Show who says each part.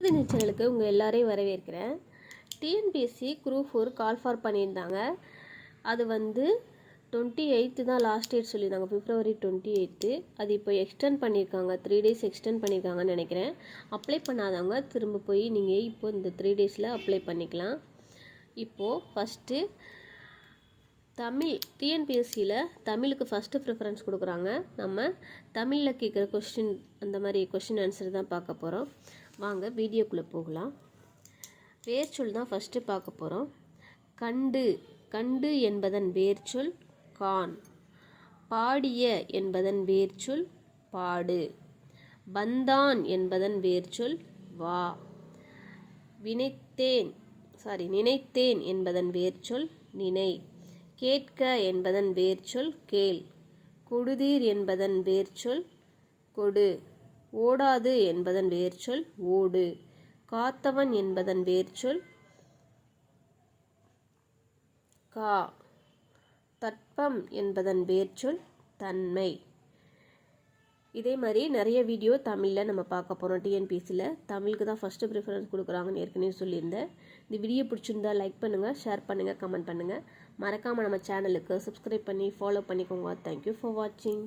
Speaker 1: இந்த சேனலுக்கு உங்கள் எல்லாரையும் வரவேற்கிறேன். TNPSC group four call for பண்ணியிருந்தாங்க. அது வந்து டுவெண்ட்டி எயித்து தான் லாஸ்ட் டேட் சொல்லியிருந்தாங்க. பிப்ரவரி டுவெண்ட்டி எயித்து அது இப்போ எக்ஸ்டெண்ட் பண்ணியிருக்காங்க. த்ரீ டேஸ் எக்ஸ்டெண்ட் பண்ணியிருக்காங்கன்னு நினைக்கிறேன். அப்ளை பண்ணாதவங்க திரும்ப போய் நீங்கள் இப்போ இந்த த்ரீ டேஸில் அப்ளை பண்ணிக்கலாம். இப்போது ஃபஸ்ட்டு தமிழ் டிஎன்பிஎஸ்சியில் தமிழுக்கு ஃபஸ்ட்டு ப்ரிஃபரன்ஸ் கொடுக்குறாங்க. நம்ம தமிழில் கேட்குற கொஷின் அந்த மாதிரி கொஸ்டின் ஆன்சர் தான் பார்க்க போகிறோம் வாங்க வீடியோக்குள்ளே போகலாம். வேர்ச்சொல் தான் ஃபஸ்ட்டு பார்க்க போகிறோம் கண்டு கண்டு என்பதன் வேர்ச்சொல் கான். பாடிய என்பதன் வேர்ச்சொல் பாடு. வந்தான் என்பதன் வேர்ச்சொல் வா. வினைத்தேன் சாரி நினைத்தேன் என்பதன் வேர்ச்சொல் நினை. கேட்க என்பதன் வேர்ச்சொல் கேள். கொடுதீர் என்பதன் வேர்ச்சொல் கொடு. ஓடாது என்பதன் வேர்ச்சொல் ஓடு. காத்தவன் என்பதன் வேர்ச்சொல் கா. தட்பம் என்பதன் வேர்ச்சொல் தன்மை. இதே மாதிரி நிறைய வீடியோ தமிழில் நம்ம பார்க்க போகிறோம் டிஎன்பிஎஸ்சியில் தமிழுக்கு தான் ஃபஸ்ட்டு ப்ரிஃபரன்ஸ் கொடுக்குறாங்கன்னு ஏற்கனவே சொல்லியிருந்தேன். இந்த வீடியோ பிடிச்சிருந்தா லைக் பண்ணுங்கள் ஷேர் பண்ணுங்கள் கமெண்ட் பண்ணுங்கள் மறக்காமல் நம்ம சேனலுக்கு சப்ஸ்கிரைப் பண்ணி ஃபாலோ பண்ணிக்கோங்க. தேங்க்யூ ஃபார் வாட்சிங்